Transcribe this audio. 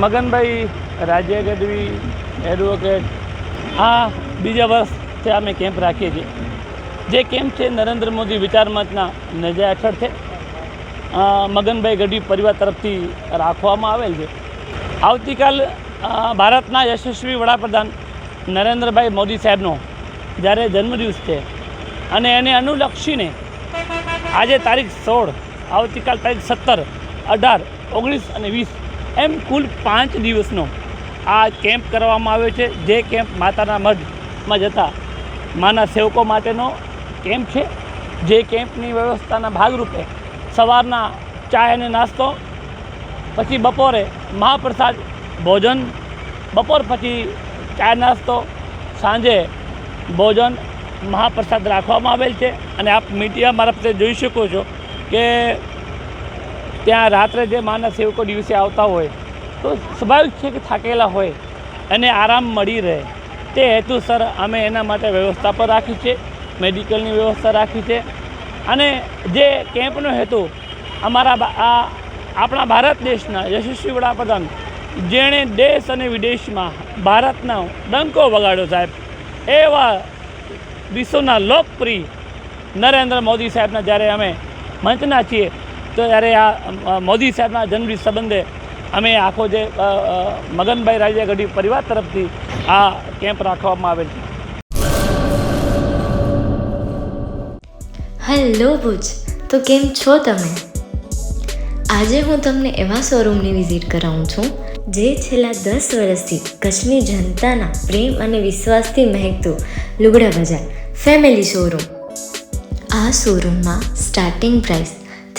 મગનભાઈ રાજ્ય ગઢવી એડવોકેટ આ બીજા વર્ષથી અમે કેમ્પ રાખીએ છીએ. જે કેમ્પ છે નરેન્દ્ર મોદી વિચાર નજર હેઠળ છે. મગનભાઈ ગઢવી પરિવાર તરફથી રાખવામાં આવેલ છે. આવતીકાલ ભારતના યશસ્વી વડાપ્રધાન નરેન્દ્રભાઈ મોદી સાહેબનો જ્યારે જન્મદિવસ છે અને એને અનુલક્ષીને આજે તારીખ સોળ, આવતીકાલ તારીખ સત્તર, અઢાર, ઓગણીસ અને વીસ એમ કુલ પાંચ દિવસનો આ કેમ્પ કરવામાં આવ્યો છે. જે કેમ્પ માતાના મઢમાં જતા માના સેવકો માટેનો કેમ્પ છે. જે કેમ્પની વ્યવસ્થાના ભાગરૂપે સવારના ચા અને નાસ્તો, પછી બપોરે મહાપ્રસાદ ભોજન, બપોર પછી ચા નાસ્તો, સાંજે ભોજન મહાપ્રસાદ રાખવામાં આવેલ છે. અને આપ મીડિયા મારફતે જોઈ શકો છો કે ત્યાં રાત્રે જે માના સેવકો દિવસે આવતા હોય, તો સ્વાભાવિક છે કે થાકેલા હોય અને આરામ મળી રહે. તે હેતુસર અમે એના માટે વ્યવસ્થા પણ રાખી છે, મેડિકલની વ્યવસ્થા રાખી છે. અને જે કેમ્પનો હેતુ, અમારા આ આપણા ભારત દેશના યશસ્વી વડાપ્રધાન, જેણે દેશ અને વિદેશમાં ભારતનો ડંકો વગાડ્યો સાહેબ. એવા વિશ્વના લોકપ્રિય નરેન્દ્ર મોદી સાહેબના જ્યારે અમે મંચના છીએ તો ત્યારે આ મોદી સાહેબના જન્મદિન સંબંધે અમે આખો જે મગનભાઈ રાજ્ય ગઢવી પરિવાર તરફથી આ કેમ્પ રાખવામાં આવેલ છે. હેલો ભુજ, તો કેમ છો તમે? આજે હું તમને એવા શોરૂમની વિઝિટ કરાવું છું, જે છેલ્લા દસ વર્ષથી કચ્છની જનતાના પ્રેમ અને વિશ્વાસથી મહેકતું લુગડા બજાર, ફેમિલી શોરૂમ. આ શોરૂમમાં સ્ટાર્ટિંગ પ્રાઇસ